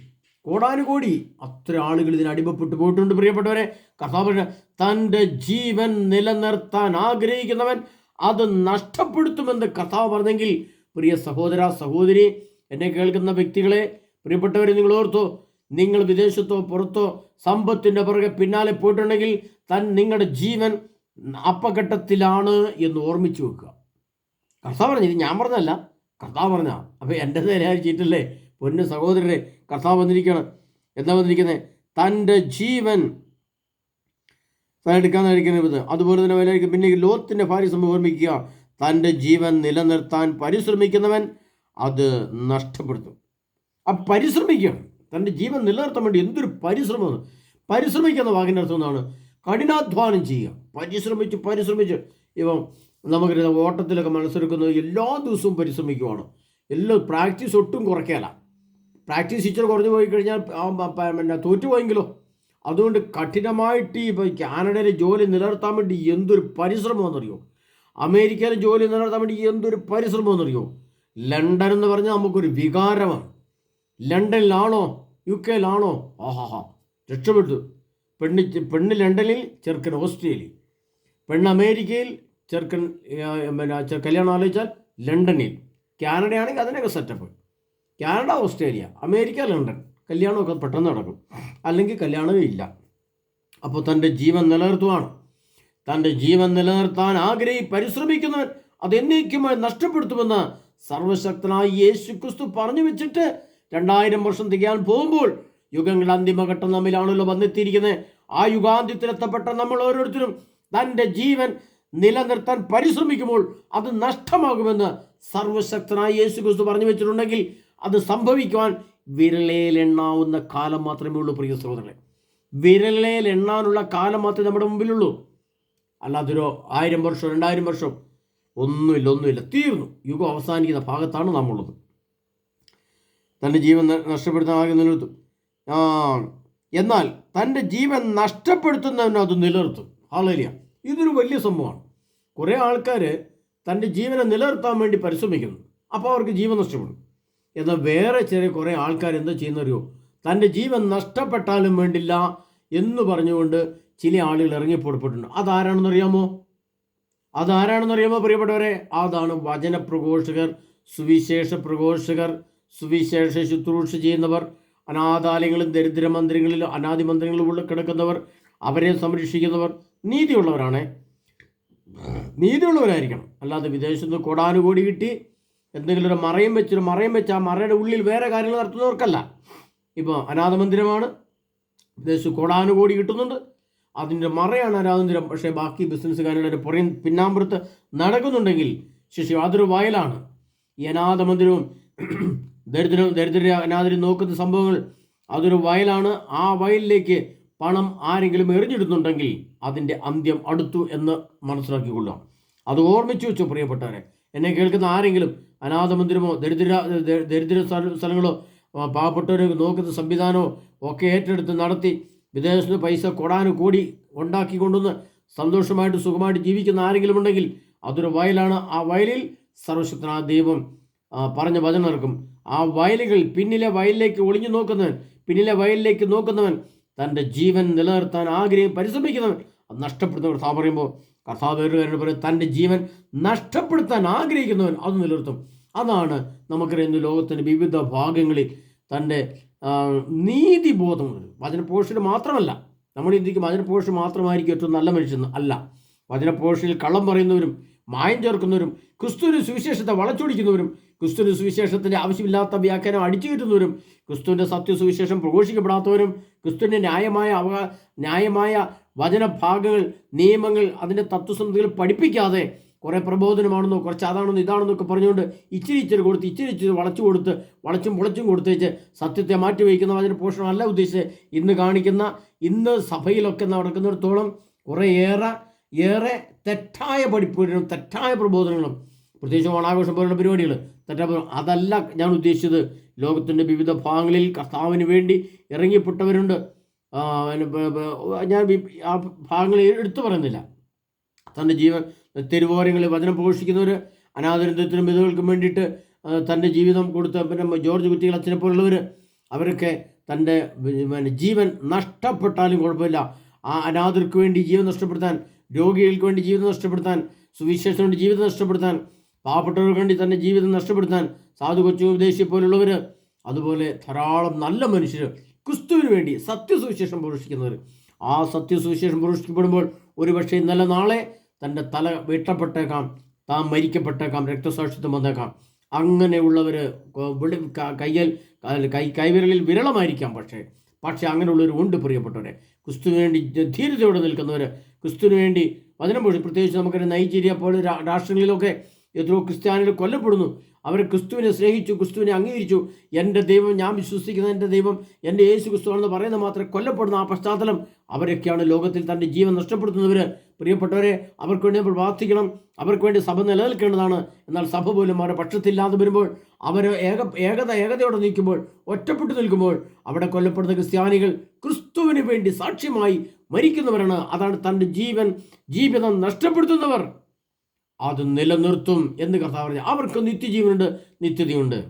Speaker 1: കോടാനുകോടി. അത്ര ആളുകൾ ഇതിന് അടിമപ്പെട്ടു പോയിട്ടുണ്ട് പ്രിയപ്പെട്ടവരെ. കഥാപുരുഷൻ തന്റെ ജീവൻ നിലനിർത്താൻ ആഗ്രഹിക്കുന്നവൻ അത് നഷ്ടപ്പെടുത്തുമെന്ന് കർത്താവ് പറഞ്ഞെങ്കിൽ പ്രിയ സഹോദര സഹോദരി എന്നെ കേൾക്കുന്ന വ്യക്തികളെ പ്രിയപ്പെട്ടവരെ നിങ്ങൾ ഓർത്തോ നിങ്ങൾ വിദേശത്തോ പുറത്തോ സമ്പത്തിന്റെ പുറകെ പിന്നാലെ പോയിട്ടുണ്ടെങ്കിൽ തൻ നിങ്ങളുടെ ജീവൻ അപ്പഘട്ടത്തിലാണ് എന്ന് ഓർമ്മിച്ചു വെക്കുക. കർത്താവ് പറഞ്ഞു ഇത് ഞാൻ പറഞ്ഞല്ല കർത്താവ് പറഞ്ഞ അപ്പോൾ എന്റെ നേരെ പൊന്ന് സഹോദരരെ കർത്താവ് വന്നിരിക്കുകയാണ് എന്താ വന്നിരിക്കുന്നത് തന്റെ ജീവൻ. എടുക്കാൻ എടുക്കാന്നായിരിക്കുന്നത് അതുപോലെ തന്നെ വല്ല പിന്നെ ലോത്തിന്റെ ഭാര്യ സംഭവം ഓർമ്മിക്കുക. തന്റെ ജീവൻ നിലനിർത്താൻ പരിശ്രമിക്കുന്നവൻ അത് നഷ്ടപ്പെടുത്തും. ആ പരിശ്രമിക്കുകയാണ്. തന്റെ ജീവൻ നിലനിർത്താൻ വേണ്ടി എന്തൊരു പരിശ്രമമാണ് പരിശ്രമിക്കുന്ന വാക്കിന്റെ അർത്ഥം എന്താണ്? കഠിനാധ്വാനം ചെയ്യുക. പരിശ്രമിച്ച് പരിശ്രമിച്ച്. ഇപ്പം നമുക്കറിയാം ഓട്ടത്തിലൊക്കെ മത്സരിക്കുന്നത് എല്ലാ ദിവസവും പരിശ്രമിക്കുവാണ്. എല്ലാം പ്രാക്ടീസ് ഒട്ടും കുറയ്ക്കല. പ്രാക്ടീസ് ഇച്ചിരി കുറഞ്ഞു പോയി കഴിഞ്ഞാൽ പിന്നെ തോറ്റുപോയെങ്കിലോ? അതുകൊണ്ട് കഠിനമായിട്ട് ഈ കാനഡയിലെ ജോലി നിലനിർത്താൻ വേണ്ടി എന്തൊരു പരിശ്രമമെന്നറിയോ അമേരിക്കയിലെ ജോലി നിലനിർത്താൻ വേണ്ടി എന്തൊരു പരിശ്രമമെന്നറിയോ ലണ്ടൻ എന്ന് പറഞ്ഞാൽ നമുക്കൊരു വികാരമാണ്. ലണ്ടനിലാണോ? യു കെയിലാണോ ആഹാഹാ. രക്ഷപ്പെട്ടു. പെണ്ണ് പെണ്ണ് ലണ്ടനിൽ ചെറുക്കൻ ഓസ്ട്രേലിയ പെണ്ണ് അമേരിക്കയിൽ ചെറുക്കൻ പിന്നെ കല്യാണം ആലോചിച്ചാൽ ലണ്ടനിൽ. കാനഡയാണെങ്കിൽ അതിനൊക്കെ setup. Canada Australia America London. കല്യാണമൊക്കെ പെട്ടെന്ന് നടക്കും. അല്ലെങ്കിൽ കല്യാണമേ ഇല്ല. അപ്പോൾ തന്റെ ജീവൻ നിലനിർത്തുവാണ് തന്റെ ജീവൻ നിലനിർത്താൻ ആഗ്രഹി പരിശ്രമിക്കുന്നവൻ അതെന്നേക്കുമായി നഷ്ടപ്പെടുത്തുമെന്ന് സർവശക്തനായ യേശു ക്രിസ്തു പറഞ്ഞു വെച്ചിട്ട് രണ്ടായിരം വർഷം തികയാൻ പോകുമ്പോൾ യുഗങ്ങളുടെ അന്തിമഘട്ടം നമ്മിലാണല്ലോ വന്നെത്തിയിരിക്കുന്നത്. ആ യുഗാന്ത്യത്തിലെത്തപ്പെട്ട നമ്മൾ ഓരോരുത്തരും തന്റെ ജീവൻ നിലനിർത്താൻ പരിശ്രമിക്കുമ്പോൾ അത് നഷ്ടമാകുമെന്ന് സർവശക്തനായ യേശു ക്രിസ്തു പറഞ്ഞു വെച്ചിട്ടുണ്ടെങ്കിൽ അത് സംഭവിക്കുവാൻ വിരളയിൽ എണ്ണാവുന്ന കാലം മാത്രമേ ഉള്ളൂ പ്രിയ സഹോദരങ്ങളെ. വിരളയിൽ എണ്ണാനുള്ള കാലം മാത്രമേ നമ്മുടെ മുമ്പിലുള്ളൂ. അല്ലാതൊരു ആയിരം വർഷം രണ്ടായിരം വർഷം ഒന്നുമില്ല ഒന്നുമില്ല. തീർന്നു. യുഗം അവസാനിക്കുന്ന ഭാഗത്താണ് നമ്മളുള്ളത്. തന്റെ ജീവൻ നഷ്ടപ്പെടുത്താൻ ആകെ നിലനിർത്തും ആ എന്നാൽ തന്റെ ജീവൻ നഷ്ടപ്പെടുത്തുന്നവനും അത് നിലനിർത്തും. ആളില്ല ഇതൊരു വലിയ സംഭവമാണ്. കുറേ ആൾക്കാർ തന്റെ ജീവനെ നിലനിർത്താൻ വേണ്ടി പരിശ്രമിക്കുന്നു. അപ്പോൾ അവർക്ക് ജീവൻ നഷ്ടപ്പെടും. എന്നാൽ വേറെ ചെറിയ കുറേ ആൾക്കാർ എന്താ ചെയ്യുന്നറിയോ? തന്റെ ജീവൻ നഷ്ടപ്പെട്ടാലും വേണ്ടില്ല എന്ന് പറഞ്ഞുകൊണ്ട് ചില ആളുകൾ ഇറങ്ങി പുറപ്പെട്ടിട്ടുണ്ട്. അതാരാണെന്നറിയാമോ അതാരാണെന്നറിയാമോ പ്രിയപ്പെട്ടവരെ? അതാണ് വചന പ്രഘോഷകർ സുവിശേഷ പ്രഘോഷകർ സുവിശേഷ ശുശ്രൂഷ ചെയ്യുന്നവർ അനാഥാലയങ്ങളും ദരിദ്ര മന്ദിരങ്ങളിലും അനാദി മന്ദിരങ്ങളിലും ഉള്ളിൽ കിടക്കുന്നവർ അവരെ സംരക്ഷിക്കുന്നവർ നീതിയുള്ളവരാണ്. നീതിയുള്ളവരായിരിക്കണം. അല്ലാതെ വിദേശത്ത് കോടാനുകോടി കിട്ടി എന്തെങ്കിലും ഒരു മറയും വെച്ചൊരു മറയും വെച്ച് ആ മറയുടെ ഉള്ളിൽ വേറെ കാര്യങ്ങൾ നടത്തുന്നവർക്കല്ല. ഇപ്പോൾ അനാഥ മന്ദിരമാണ് വിദേശത്ത് കൊടാനുകൂടി കിട്ടുന്നുണ്ട് അതിന്റെ മറയാണ് അനാഥമന്ദിരം. പക്ഷേ ബാക്കി ബിസിനസ്സുകാരുടെ പുറം പിന്നാമ്പുറത്ത് നടക്കുന്നുണ്ടെങ്കിൽ ശിശു അതൊരു വയലാണ്. ഈ അനാഥ മന്ദിരവും ദരിദ്രം ദരിദ്ര അനാദരി നോക്കുന്ന സംഭവങ്ങൾ അതൊരു വയലാണ്. ആ വയലിലേക്ക് പണം ആരെങ്കിലും എറിഞ്ഞിടുന്നുണ്ടെങ്കിൽ അതിന്റെ അന്ത്യം അടുത്തു എന്ന് മനസ്സിലാക്കിക്കൊള്ളുക. അത് ഓർമ്മിച്ചു വെച്ചു പ്രിയപ്പെട്ടവരെ. എന്നെ കേൾക്കുന്ന ആരെങ്കിലും അനാഥ മന്ദിരമോ ദരിദ്ര ദരിദ്ര സ്ഥല- സ്ഥലങ്ങളോ പാവപ്പെട്ടവരെ നോക്കുന്ന സംവിധാനമോ ഒക്കെ ഏറ്റെടുത്ത് നടത്തി വിദേശത്ത് പൈസ കൊടാനും കൂടി ഉണ്ടാക്കി കൊണ്ടുവന്ന് സന്തോഷമായിട്ട് സുഖമായിട്ട് ജീവിക്കുന്ന ആരെങ്കിലും ഉണ്ടെങ്കിൽ അതൊരു വയലാണ്. ആ വയലിൽ സർവശക്തനായ ദൈവം പറഞ്ഞ വചനം നടക്കും. ആ വയലുകൾ പിന്നിലെ വയലിലേക്ക് ഒളിഞ്ഞു നോക്കുന്നവൻ പിന്നിലെ വയലിലേക്ക് നോക്കുന്നവൻ തന്റെ ജീവൻ നിലനിർത്താൻ ആഗ്രഹം പരിശ്രമിക്കുന്നവൻ അത് നഷ്ടപ്പെടുന്നവർ കർത്താവ് പറയുമ്പോൾ കർത്താവ് വേറൊരു തന്റെ ജീവൻ നഷ്ടപ്പെടുത്താൻ ആഗ്രഹിക്കുന്നവൻ അത് നിലനിർത്തും. അതാണ് നമുക്കറിയുന്ന ലോകത്തിന്റെ വിവിധ ഭാഗങ്ങളിൽ തന്റെ നീതിബോധമുള്ളത് വചനപോഷന് മാത്രമല്ല നമ്മൾ ഇന്ത്യയ്ക്ക് വചനപോഷ് മാത്രമായിരിക്കും ഏറ്റവും നല്ല മനുഷ്യൻ അല്ല. വചനപോഷയിൽ കള്ളം പറയുന്നവരും മായം ചേർക്കുന്നവരും ക്രിസ്തുവിന് സുവിശേഷത്തെ വളച്ചൊടിക്കുന്നവരും ക്രിസ്തുവിന് സുവിശേഷത്തിന്റെ ആവശ്യമില്ലാത്ത വ്യാഖ്യാനം അടിച്ചു കിട്ടുന്നവരും ക്രിസ്തുവിന്റെ സത്യസുവിശേഷം പ്രഘോഷിക്കപ്പെടാത്തവരും ക്രിസ്തുവിന്റെ ന്യായമായ അവകാ ന്യായമായ വചനഭാഗങ്ങൾ നിയമങ്ങൾ അതിന്റെ തത്വസമിതികൾ പഠിപ്പിക്കാതെ കുറേ പ്രബോധനമാണെന്നോ കുറച്ച് അതാണെന്നോ ഇതാണെന്നൊക്കെ പറഞ്ഞുകൊണ്ട് ഇച്ചിരി ഇച്ചിരി കൊടുത്ത് ഇച്ചിരി ഇച്ചിരി വളച്ചു കൊടുത്ത് വളച്ചും പൊളച്ചും കൊടുത്തേച്ച് സത്യത്തെ മാറ്റി വയ്ക്കുന്ന വചന പോഷണമല്ല ഉദ്ദേശിച്ച് ഇന്ന് കാണിക്കുന്ന ഇന്ന് സഭയിലൊക്കെ നടക്കുന്നിടത്തോളം കുറേയേറെ ഏറെ തെറ്റായ പഠിപ്പുകളും തെറ്റായ പ്രബോധനങ്ങളും പ്രത്യേകിച്ച് ഓണാഘോഷം പോലുള്ള പരിപാടികൾ പ്രബോധനം. അതല്ല ഞാൻ ഉദ്ദേശിച്ചത്. ലോകത്തിന്റെ വിവിധ ഭാഗങ്ങളിൽ കർത്താവിന് വേണ്ടി ഇറങ്ങിപ്പെട്ടവരുണ്ട്. ഞാൻ ആ ഭാഗങ്ങൾ എടുത്തു പറയുന്നില്ല. തന്റെ ജീവൻ തെരുവോരങ്ങളിൽ വചനം പോഷിക്കുന്നവർ അനാദരിദ്രത്തിനും വിധവകൾക്കും വേണ്ടിയിട്ട് തന്റെ ജീവിതം കൊടുത്ത പിന്നെ ജോർജ് കുറ്റികൾ അച്ഛനെ പോലുള്ളവർ അവരൊക്കെ തന്റെ പിന്നെ ജീവൻ നഷ്ടപ്പെട്ടാലും കുഴപ്പമില്ല. ആ അനാഥർക്ക് വേണ്ടി ജീവൻ നഷ്ടപ്പെടുത്താൻ രോഗികൾക്ക് വേണ്ടി ജീവിതം നഷ്ടപ്പെടുത്താൻ സുവിശേഷം വേണ്ടി ജീവിതം നഷ്ടപ്പെടുത്താൻ പാവപ്പെട്ടവർക്ക് വേണ്ടി തന്നെ ജീവിതം നഷ്ടപ്പെടുത്താൻ സാധു കൊച്ചു ഉപദേശി പോലുള്ളവർ അതുപോലെ ധാരാളം നല്ല മനുഷ്യർ ക്രിസ്തുവിന് വേണ്ടി സത്യസുവിശേഷം പ്രവേശിക്കുന്നവർ ആ സത്യസുവിശേഷം പ്രവേശിക്കപ്പെടുമ്പോൾ ഒരു പക്ഷേ ഇന്നലെ നാളെ തന്റെ തല വെട്ടപ്പെട്ടേക്കാം താൻ മരിക്കപ്പെട്ടേക്കാം രക്തസാക്ഷിത്വം വന്നേക്കാം. അങ്ങനെയുള്ളവർ കയ്യൽ കൈ കൈവിരലിൽ വിരളമായിരിക്കാം പക്ഷേ. പക്ഷേ അങ്ങനെയുള്ളവർ ഉണ്ട് പ്രിയപ്പെട്ടവരെ. ക്രിസ്തുവിന് വേണ്ടി ധീരതയോടെ നിൽക്കുന്നവർ ക്രിസ്തുവിന് വേണ്ടി വചനം പ്രത്യേകിച്ച് നമുക്കറിയാം നൈജീരിയ പോലെ രാഷ്ട്രങ്ങളിലൊക്കെ എത്രയോ ക്രിസ്ത്യാനികൾ കൊല്ലപ്പെടുന്നു. അവർ ക്രിസ്തുവിനെ സ്നേഹിച്ചു ക്രിസ്തുവിനെ അംഗീകരിച്ചു. എന്റെ ദൈവം ഞാൻ വിശ്വസിക്കുന്ന എന്റെ ദൈവം എന്റെ യേശു ക്രിസ്തുവാണെന്ന് പറയുന്നത് മാത്രം കൊല്ലപ്പെടുന്ന ആ പശ്ചാത്തലം അവരൊക്കെയാണ് ലോകത്തിൽ തന്റെ ജീവൻ നഷ്ടപ്പെടുത്തുന്നവർ പ്രിയപ്പെട്ടവരെ അവർക്ക് വേണ്ടി നമ്മൾ പ്രാർത്ഥിക്കണം. അവർക്ക് വേണ്ടി സഭ നിലനിൽക്കേണ്ടതാണ്. എന്നാൽ സഭ പോലും അവരുടെ പക്ഷത്തില്ലാതെ വരുമ്പോൾ അവർ ഏക ഏകത ഏകതയോടെ നിൽക്കുമ്പോൾ ഒറ്റപ്പെട്ടു നിൽക്കുമ്പോൾ അവിടെ കൊല്ലപ്പെടുന്ന ക്രിസ്ത്യാനികൾ ക്രിസ്തുവിന് വേണ്ടി സാക്ഷ്യമായി മരിക്കുന്നവരാണ്. അതാണ് തന്റെ ജീവൻ ജീവിതം നഷ്ടപ്പെടുത്തുന്നവർ. അത് നിലനിർത്തും എന്ന് കർത്താവ് പറഞ്ഞു. അവർക്ക് നിത്യജീവനുണ്ട് നിത്യതയുണ്ട്.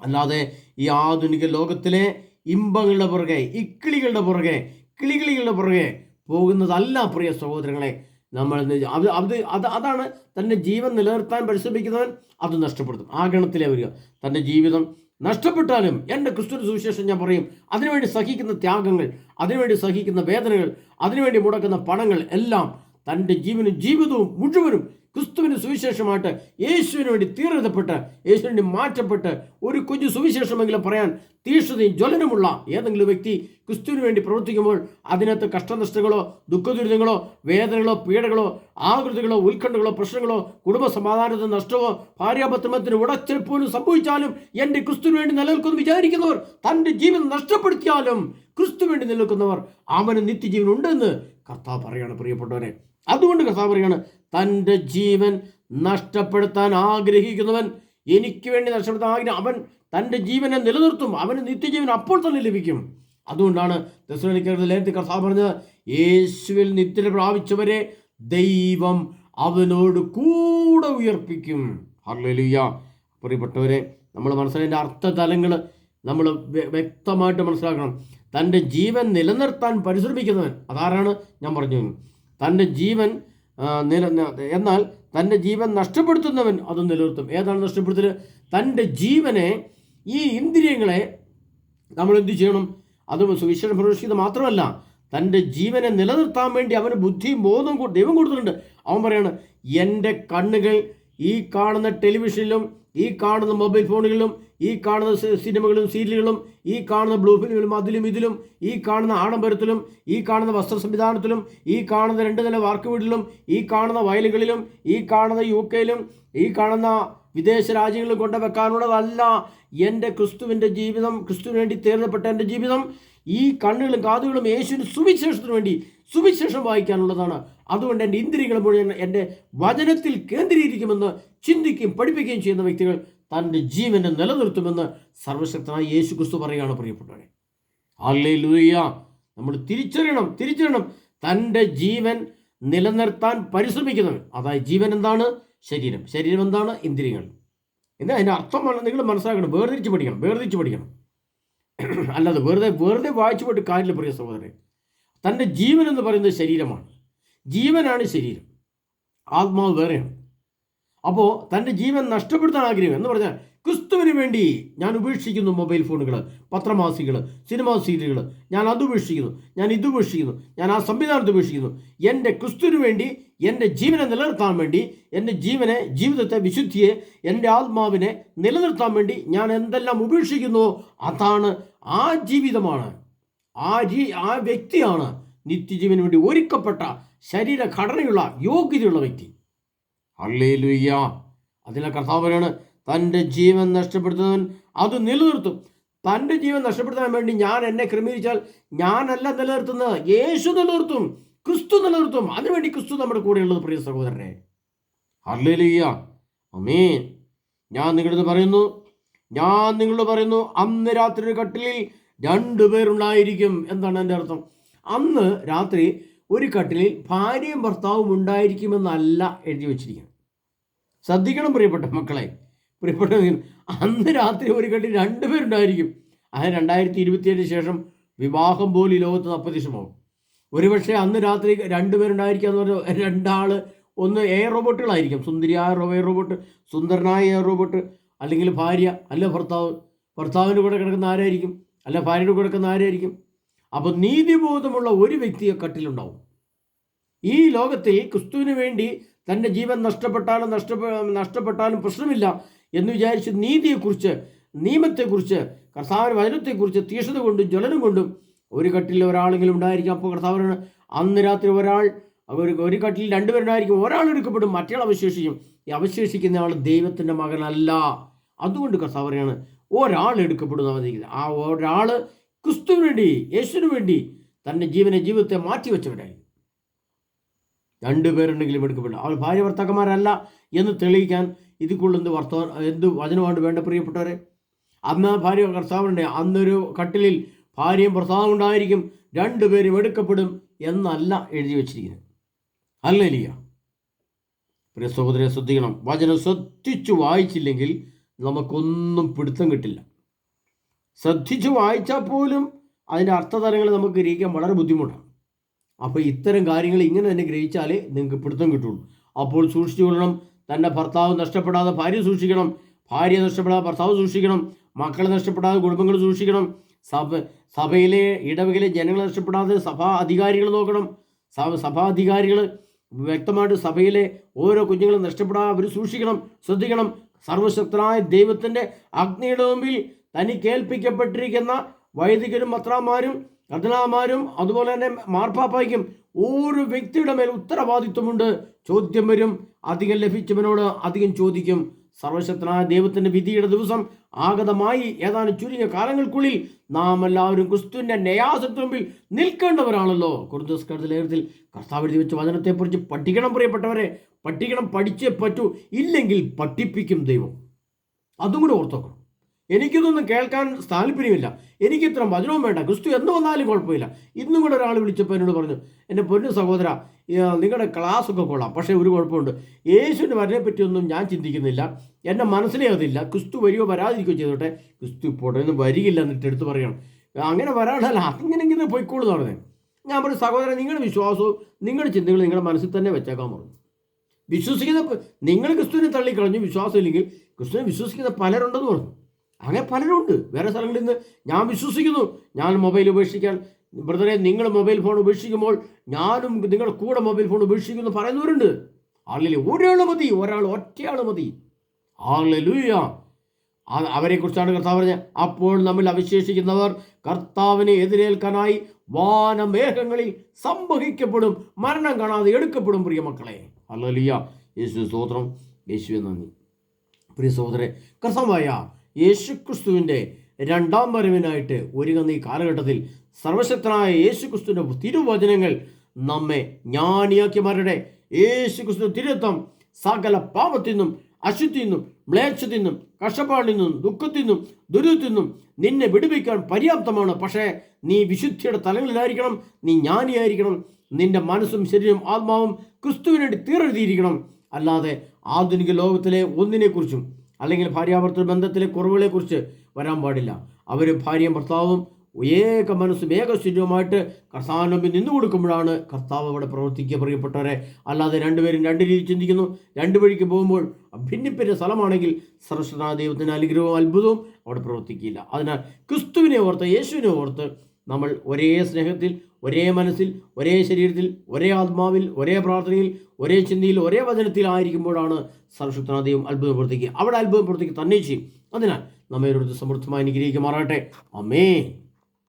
Speaker 1: അല്ലാതെ ഈ ആധുനിക ലോകത്തിലെ ഇമ്പങ്ങളുടെ പുറകെ ഇക്കിളികളുടെ പുറകെ കിളികിളികളുടെ പുറകെ പോകുന്നതല്ല പ്രിയ സഹോദരങ്ങളെ നമ്മൾ അത് അത് അത് അതാണ് തന്റെ ജീവൻ നിലനിർത്താൻ പരിശ്രമിക്കുന്നവൻ അത് നഷ്ടപ്പെടുത്തും. ആ ഗണത്തിലേ വരിക. തന്റെ ജീവിതം നഷ്ടപ്പെട്ടാലും എന്റെ ക്രിസ്തു സുവിശേഷം ഞാൻ പറയും അതിനുവേണ്ടി സഹിക്കുന്ന ത്യാഗങ്ങൾ അതിനുവേണ്ടി സഹിക്കുന്ന വേദനകൾ അതിനുവേണ്ടി മുടക്കുന്ന പണങ്ങൾ എല്ലാം തന്റെ ജീവനും ജീവിതവും മുഴുവനും ക്രിസ്തുവിന് സുവിശേഷമായിട്ട് യേശുവിന് വേണ്ടി തീർന്നപ്പെട്ട് യേശുവിന് മാറ്റപ്പെട്ട് ഒരു കുഞ്ഞു സുവിശേഷമെങ്കിലും പറയാൻ തീഷ്ണതയും ജ്വലനമുള്ള ഏതെങ്കിലും വ്യക്തി ക്രിസ്തുവിന് വേണ്ടി പ്രവർത്തിക്കുമ്പോൾ അതിനകത്ത് കഷ്ടനഷ്ടങ്ങളോ ദുഃഖദുരിതങ്ങളോ വേദനകളോ പീഡകളോ ആകൃതികളോ ഉത്കണ്ഠകളോ പ്രശ്നങ്ങളോ കുടുംബ സമാധാനത്തിന് നഷ്ടമോ ഭാര്യാപത്രമത്തിന് ഉടച്ചൽ പോലും സംഭവിച്ചാലും എന്റെ ക്രിസ്തുവിന് വേണ്ടി നിലനിൽക്കുമെന്ന് വിചാരിക്കുന്നവർ തന്റെ ജീവൻ നഷ്ടപ്പെടുത്തിയാലും ക്രിസ്തു വേണ്ടി നിലനിൽക്കുന്നവർ അവന് നിത്യജീവൻ ഉണ്ടെന്ന് കർത്താവ് പറയാണ് പ്രിയപ്പെട്ടവരെ. അതുകൊണ്ട് കർത്താവ് പറയാണ് തന്റെ ജീവൻ നഷ്ടപ്പെടുത്താൻ ആഗ്രഹിക്കുന്നവൻ എനിക്ക് വേണ്ടി നഷ്ടപ്പെടുത്താൻ ആഗ്രഹം അവൻ തന്റെ ജീവനെ നിലനിർത്തും. അവന് നിത്യജീവൻ അപ്പോൾ തന്നെ ലഭിക്കും. അതുകൊണ്ടാണ് ദശനിക്കരുടെ ലേഖത്തിൽ കർത്താവ് പറഞ്ഞത് യേശുവിൽ നിത്യത പ്രാപിച്ചവരെ ദൈവം അവനോട് കൂടെ ഉയർപ്പിക്കും. ഹർലലുയ്യ പ്രിയപ്പെട്ടവരെ നമ്മൾ മനസ്സിലായതിന്റെ അർത്ഥതലങ്ങൾ നമ്മൾ വ്യക്തമായിട്ട് മനസ്സിലാക്കണം. തന്റെ ജീവൻ നിലനിർത്താൻ പരിശ്രമിക്കുന്നവൻ അതാരാണ്? ഞാൻ പറഞ്ഞു. തന്റെ ജീവൻ നില എന്നാൽ തന്റെ ജീവൻ നഷ്ടപ്പെടുത്തുന്നവൻ അത് നിലനിർത്തും. ഏതാണ് നഷ്ടപ്പെടുത്തൽ തന്റെ ജീവനെ ഈ ഇന്ദ്രിയങ്ങളെ നമ്മൾ എന്ത് ചെയ്യണം? അത് സുവിശേഷം പ്രവേശിക്കുന്നത് മാത്രമല്ല തന്റെ ജീവനെ നിലനിർത്താൻ വേണ്ടി അവന് ബുദ്ധിയും ബോധവും ദൈവം കൊടുത്തിട്ടുണ്ട്. അവൻ പറയാണ് എന്റെ കണ്ണുകൾ ഈ കാണുന്ന ടെലിവിഷനിലും ഈ കാണുന്ന മൊബൈൽ ഫോണുകളിലും ഈ കാണുന്ന സിനിമകളും സീരിയലുകളും ഈ കാണുന്ന ബ്ലൂ ഫിലിമിലും അതിലും ഇതിലും ഈ കാണുന്ന ആഡംബരത്തിലും ഈ കാണുന്ന വസ്ത്ര സംവിധാനത്തിലും ഈ കാണുന്ന രണ്ട് നില വാർക്ക് വീടിലും ഈ കാണുന്ന വയലുകളിലും ഈ കാണുന്ന യു കെയിലും ഈ കാണുന്ന വിദേശ രാജ്യങ്ങളിൽ കൊണ്ടുവെക്കാനുള്ളതല്ല എന്റെ ക്രിസ്തുവിന്റെ ജീവിതം ക്രിസ്തുവിന് വേണ്ടി തേർന്നപ്പെട്ട എന്റെ ജീവിതം. ഈ കണ്ണുകളും കാതുകളും യേശുവിന് സുവിശേഷത്തിന് വേണ്ടി സുവിശേഷം വായിക്കാനുള്ളതാണ്. അതുകൊണ്ട് എന്റെ ഇന്ദ്രിയങ്ങൾ മുഴുവൻ എന്റെ വചനത്തിൽ കേന്ദ്രീകരിക്കുമെന്ന് ചിന്തിക്കുകയും പഠിപ്പിക്കുകയും ചെയ്യുന്ന വ്യക്തികൾ തന്റെ ജീവനെ നിലനിർത്തുമെന്ന് സർവശക്തനായ യേശു ക്രിസ്തു പറയുകയാണ് പ്രിയപ്പെട്ടവരെ. ഹല്ലേലൂയ. നമ്മൾ തിരിച്ചറിയണം തിരിച്ചറിയണം. തന്റെ ജീവൻ നിലനിർത്താൻ പരിശ്രമിക്കുന്നവൻ. അതായത് ജീവൻ എന്താണ്? ശരീരം. ശരീരം എന്താണ്? ഇന്ദ്രിയങ്ങൾ. എന്നാൽ അതിന്റെ അർത്ഥം നിങ്ങൾ മനസ്സിലാക്കണം. വേർതിരിച്ച് പഠിക്കണം വേർതിരിച്ച് പഠിക്കണം. അല്ലാതെ വെറുതെ വെറുതെ വായിച്ചു പോയിട്ട് കാര്യമില്ല പ്രിയ സഹോദരൻ തന്റെ ജീവൻ എന്ന് പറയുന്നത് ശരീരമാണ്. ജീവനാണ് ശരീരം. ആത്മാവ് വേറെയാണ്. അപ്പോൾ തന്റെ ജീവൻ നഷ്ടപ്പെടുത്താൻ ആഗ്രഹം എന്ന് പറഞ്ഞാൽ ക്രിസ്തുവിന് വേണ്ടി ഞാൻ ഉപേക്ഷിക്കുന്നു മൊബൈൽ ഫോണുകൾ പത്രമാസികൾ സിനിമാ സീരിയലുകൾ ഞാൻ അത് ഉപേക്ഷിക്കുന്നു ഞാൻ ഇത് ഉപേക്ഷിക്കുന്നു ഞാൻ ആ സംവിധാനത്തെ ഉപേക്ഷിക്കുന്നു. എന്റെ ക്രിസ്തുവിന് വേണ്ടി എന്റെ ജീവനെ നിലനിർത്താൻ വേണ്ടി എന്റെ ജീവനെ ജീവിതത്തെ വിശുദ്ധിയെ എന്റെ ആത്മാവിനെ നിലനിർത്താൻ വേണ്ടി ഞാൻ എന്തെല്ലാം ഉപേക്ഷിക്കുന്നു അതാണ് ആ ജീവിതമാണ്. ആ ജീ ആ വ്യക്തിയാണ് നിത്യജീവന് വേണ്ടി ഒരുക്കപ്പെട്ട ശരീരഘടനയുള്ള യോഗ്യതയുള്ള വ്യക്തി. അല്ലേലുയ്യ അതിലെ കർത്താവ് പറയാണ് തന്റെ ജീവൻ നഷ്ടപ്പെടുത്തുന്നവൻ അത് നിലനിർത്തും. തന്റെ ജീവൻ നഷ്ടപ്പെടുത്താൻ വേണ്ടി ഞാൻ എന്നെ ക്രമീകരിച്ചാൽ ഞാനല്ല നിലനിർത്തുന്നത്. യേശു നിലനിർത്തും. ക്രിസ്തു നിലനിർത്തും. അതിനുവേണ്ടി ക്രിസ്തു നമ്മുടെ കൂടെയുള്ളത് പ്രിയ സഹോദരനെ. ഹല്ലേലൂയ. അമീൻ ഞാൻ നിങ്ങളത് പറയുന്നു ഞാൻ നിങ്ങളോട് പറയുന്നു അന്ന് രാത്രി കട്ടിലിൽ രണ്ടുപേരുണ്ടായിരിക്കും എന്താണ് എന്റെ അർത്ഥം. അന്ന് രാത്രി ഒരു കട്ടിലിൽ ഭാര്യയും ഭർത്താവും ഉണ്ടായിരിക്കുമെന്നല്ല എഴുതി വച്ചിരിക്കുന്നത്. ശ്രദ്ധിക്കണം പ്രിയപ്പെട്ട മക്കളെ. പ്രിയപ്പെട്ട അന്ന് രാത്രി ഒരു കട്ടിൽ രണ്ടുപേരുണ്ടായിരിക്കും അത് രണ്ടായിരത്തി ഇരുപത്തിയേഴിന് ശേഷം വിവാഹം പോലും ലോകത്ത് അപ്രത്യക്ഷമാവും ഒരുപക്ഷെ അന്ന് രാത്രി രണ്ടുപേരുണ്ടായിരിക്കുക എന്ന് പറഞ്ഞാൽ രണ്ടാൾ ഒന്ന് എയർ റോബോട്ടുകളായിരിക്കും. സുന്ദരിയായ എയർ റോബോട്ട് സുന്ദരനായ എയർ റോബോട്ട് അല്ലെങ്കിൽ ഭാര്യ അല്ല ഭർത്താവ്. ഭർത്താവിന്റെ കൂടെ കിടക്കുന്ന ആരായിരിക്കും? അല്ല ഭാര്യയുടെ കൂടെ കിടക്കുന്ന ആരായിരിക്കും? അപ്പോൾ നീതിബോധമുള്ള ഒരു വ്യക്തിയെ കട്ടിലുണ്ടാവും. ഈ ലോകത്തിൽ ക്രിസ്തുവിന് വേണ്ടി തന്റെ ജീവൻ നഷ്ടപ്പെട്ടാലും നഷ്ടപ്പെ നഷ്ടപ്പെട്ടാലും പ്രശ്നമില്ല എന്ന് വിചാരിച്ച് നീതിയെക്കുറിച്ച് നിയമത്തെക്കുറിച്ച് കർത്താവിന്റെ വചനത്തെക്കുറിച്ച് തീഷ്ണത കൊണ്ടും ജ്വലനം കൊണ്ടും ഒരു കട്ടിൽ ഒരാളെങ്കിലും ഉണ്ടായിരിക്കും. അപ്പോൾ കർത്താവിനാണ് അന്ന് രാത്രി ഒരാൾ ഒരു ഒരു കട്ടിൽ രണ്ടുപേരുണ്ടായിരിക്കും ഒരാൾ എടുക്കപ്പെടും മറ്റേ അവശേഷിക്കും. ഈ അവശേഷിക്കുന്ന ആൾ ദൈവത്തിന്റെ മകനല്ല. അതുകൊണ്ട് കർത്താവ് പറയാണ് ഒരാൾ എടുക്കപ്പെടുന്ന ആ ഒരാൾ ക്രിസ്തുവിന് വേണ്ടി യേശുവിന് വേണ്ടി തന്റെ ജീവനെ ജീവിതത്തെ മാറ്റിവെച്ചവരായി രണ്ടുപേരുണ്ടെങ്കിലും എടുക്കപ്പെട്ടു അവർ ഭാര്യ ഭർത്താക്കന്മാരല്ല എന്ന് തെളിയിക്കാൻ ഇതിക്കുള്ള എന്ത് വർത്ത എന്ത് വചനമാണ് വേണ്ട പ്രിയപ്പെട്ടവരെ? അന്ന് ഭാര്യ കർത്താവുണ്ട് അന്നൊരു കട്ടിലിൽ ഭാര്യയും ഭർത്താവും ഉണ്ടായിരിക്കും. രണ്ടുപേരും എടുക്കപ്പെടും എന്നല്ല എഴുതി വച്ചിരിക്കുന്നത്. ഇല്ല പ്രിയ സഹോദരെ ശ്രദ്ധിക്കണം. വചനം ശ്രദ്ധിച്ചു വായിച്ചില്ലെങ്കിൽ നമുക്കൊന്നും പിടുത്തം കിട്ടില്ല. ശ്രദ്ധിച്ചു വായിച്ചാൽ പോലും അതിന്റെ അർത്ഥതലങ്ങൾ നമുക്ക് ഗ്രഹിക്കാൻ വളരെ ബുദ്ധിമുട്ടാണ്. അപ്പോൾ ഇത്തരം കാര്യങ്ങൾ ഇങ്ങനെ തന്നെ ഗ്രഹിച്ചാലേ നിങ്ങൾക്ക് പിടുത്തം കിട്ടുള്ളൂ. അപ്പോൾ സൂക്ഷിച്ചു കൊള്ളണം. തന്റെ ഭർത്താവ് നഷ്ടപ്പെടാതെ ഭാര്യ സൂക്ഷിക്കണം. ഭാര്യ നഷ്ടപ്പെടാതെ ഭർത്താവ് സൂക്ഷിക്കണം. മക്കളെ നഷ്ടപ്പെടാതെ കുടുംബങ്ങൾ സൂക്ഷിക്കണം. സഭ സഭയിലെ ഇടവകയിലെ ജനങ്ങളെ നഷ്ടപ്പെടാതെ സഭാ അധികാരികൾ നോക്കണം. സഭാ അധികാരികൾ വ്യക്തമായിട്ട് സഭയിലെ ഓരോ കുഞ്ഞുങ്ങളും നഷ്ടപ്പെടാതെ അവർ സൂക്ഷിക്കണം. ശ്രദ്ധിക്കണം. സർവശക്തനായ ദൈവത്തിന്റെ അഗ്നിയുടെ മുമ്പിൽ തനിക്ക് ഏൽപ്പിക്കപ്പെട്ടിരിക്കുന്ന വൈദികരും മത്രാമാരും കർദിനാമാരും അതുപോലെ തന്നെ മാർപ്പാപ്പായ്ക്കും ഓരോ വ്യക്തിയുടെ മേൽ ഉത്തരവാദിത്വമുണ്ട്. ചോദ്യം വരും. അധികം ലഭിച്ചവനോട് അധികം ചോദിക്കും. സർവശക്തനായ ദൈവത്തിന്റെ വിധിയുടെ ദിവസം ആഗതമായി ഏതാനും ചുരുങ്ങിയ കാലങ്ങൾക്കുള്ളിൽ നാം എല്ലാവരും ക്രിസ്തുവിന്റെ ന്യായാസത്തിന് മുമ്പിൽ നിൽക്കേണ്ടവരാണല്ലോ. ലേഖനത്തിൽ കർത്താവ് എഴുതി വെച്ച വചനത്തെക്കുറിച്ച് പഠിക്കണം പ്രിയപ്പെട്ടവരെ. പഠിക്കണം പഠിച്ചേ പറ്റൂ. ഇല്ലെങ്കിൽ പഠിപ്പിക്കും ദൈവം. അതും കൂടെ ഓർത്തോക്കണം. എനിക്കിതൊന്നും കേൾക്കാൻ താല്പര്യമില്ല. എനിക്ക് ഇത്ര വചനവും വേണ്ട. ക്രിസ്തു എന്ന് വന്നാലും കുഴപ്പമില്ല. ഇന്നും കൂടെ ഒരാൾ വിളിച്ചപ്പോൾ എന്നോട് പറഞ്ഞു എന്റെ പൊന്നു സഹോദര നിങ്ങളുടെ ക്ലാസ് ഒക്കെ കൊള്ളാം. പക്ഷേ ഒരു കുഴപ്പമുണ്ട്. യേശുവിന്റെ വരനെ പറ്റിയൊന്നും ഞാൻ ചിന്തിക്കുന്നില്ല. എന്റെ മനസ്സിലേ അതില്ല. ക്രിസ്തു വരികയോ വരാതിരിക്കുകയോ ചെയ്തോട്ടെ. ക്രിസ്തു ഇപ്പോൾ ഒന്നും വരികയില്ല എന്നിട്ട് എടുത്ത് പറയണം അങ്ങനെ വരാനല്ല അങ്ങനെങ്കിലും എന്ന് പറഞ്ഞത്. ഞാൻ പറഞ്ഞു സഹോദരൻ നിങ്ങളുടെ വിശ്വാസവും നിങ്ങളുടെ ചിന്തകൾ നിങ്ങളുടെ മനസ്സിൽ തന്നെ വെച്ചേക്കാൻ പറഞ്ഞു. വിശ്വസിക്കുന്ന നിങ്ങൾ ക്രിസ്തുവിനെ തള്ളിക്കളഞ്ഞു. വിശ്വാസം ഇല്ലെങ്കിൽ ക്രിസ്തുവിനെ വിശ്വസിക്കുന്ന പലരുണ്ടെന്ന് പറഞ്ഞു. അങ്ങനെ പലരുണ്ട്. വേറെ സ്ഥലങ്ങളിൽ നിന്ന് ഞാൻ വിശ്വസിക്കുന്നു. ഞാൻ മൊബൈൽ ഉപേക്ഷിക്കാൻ. ബ്രദറെ നിങ്ങൾ മൊബൈൽ ഫോൺ ഉപേക്ഷിക്കുമ്പോൾ ഞാനും നിങ്ങളുടെ കൂടെ മൊബൈൽ ഫോൺ ഉപേക്ഷിക്കുന്നു പറയുന്നവരുണ്ട്. ആളിൽ ഒരാൾ മതി ഒരാൾ ഒറ്റയാൾ മതി. ആളൂയ അവരെ കുറിച്ചാണ് കർത്താവ് പറഞ്ഞത്. അപ്പോൾ നമ്മൾ അവശേഷിക്കുന്നവർ കർത്താവിനെ എതിരേൽക്കാനായി വാനമേഘങ്ങളിൽ സംഭവിക്കപ്പെടും മരണം കാണാതെ എടുക്കപ്പെടും പ്രിയ മക്കളെ. അല്ലലിയ യേശു സ്തോത്രം. യേശുവെ നന്ദി. പ്രിയ സഹോദരെ കർത്താവായ യേശുക്രിസ്തുവിന്റെ രണ്ടാം വരവിനായിട്ട് ഒരുങ്ങുന്ന ഈ കാലഘട്ടത്തിൽ സർവശക്തനായ യേശുക്രിസ്തുവിന്റെ തിരുവചനങ്ങൾ നമ്മെ ജ്ഞാനിയാക്കി മാറട്ടെ യേശുക്രിസ്തു തിരുത്തം സകല പാപത്തിൽ നിന്നും അശുദ്ധി നിന്നും മ്ലേച്ഛത്തിൽ നിന്നും കഷ്ടപ്പാടിൽ നിന്നും ദുഃഖത്തിൽ നിന്നും ദുരിതത്തിൽ നിന്നും നിന്നെ വിടുവിക്കാൻ പര്യാപ്തമാണ്. പക്ഷേ നീ വിശുദ്ധിയുടെ തലങ്ങളിലായിരിക്കണം നീ ജ്ഞാനിയായിരിക്കണം. നിന്റെ മനസ്സും ശരീരവും ആത്മാവും ക്രിസ്തുവിന് തീരെഴുതിയിരിക്കണം അല്ലാതെ ആധുനിക ലോകത്തിലെ ഒന്നിനെക്കുറിച്ചും അല്ലെങ്കിൽ ഭാര്യാഭർത്തൃ ബന്ധത്തിലെ കുറവുകളെക്കുറിച്ച് വരാൻ പാടില്ല. അവർ ഭാര്യയും ഭർത്താവും ഏക മനസ്സും ഏക ശരീരവുമായിട്ട് കർത്താവിന് മുമ്പിൽ നിന്നു കൊടുക്കുമ്പോഴാണ് കർത്താവ് അവിടെ പ്രവർത്തിക്കുക പ്രിയപ്പെട്ടവരെ. അല്ലാതെ രണ്ടുപേരും രണ്ട് രീതി ചിന്തിക്കുന്നു. രണ്ട് വഴിക്ക് പോകുമ്പോൾ ഭിന്നിപ്പിന്റെ സ്ഥലമാണെങ്കിൽ സർവസ്വനാ അനുഗ്രഹവും അത്ഭുതവും അവിടെ പ്രവർത്തിക്കില്ല. അതിനാൽ ക്രിസ്തുവിനെ ഓർത്ത് യേശുവിനെ ഓർത്ത് നമ്മൾ ഒരേ സ്നേഹത്തിൽ ഒരേ മനസ്സിൽ ഒരേ ശരീരത്തിൽ ഒരേ ആത്മാവിൽ ഒരേ പ്രാർത്ഥനയിൽ ഒരേ ചിന്തയിൽ ഒരേ വചനത്തിൽ ആയിരിക്കുമ്പോഴാണ് ദൈവം അത്ഭുതം പ്രവർത്തിക്കുക അവിടെ അത്ഭുതം തന്നെ ചെയ്യും. അതിനാൽ നമ്മെ ഒരു സമൃദ്ധമായി അനുഗ്രഹിക്കുമാറാട്ടെ അമേ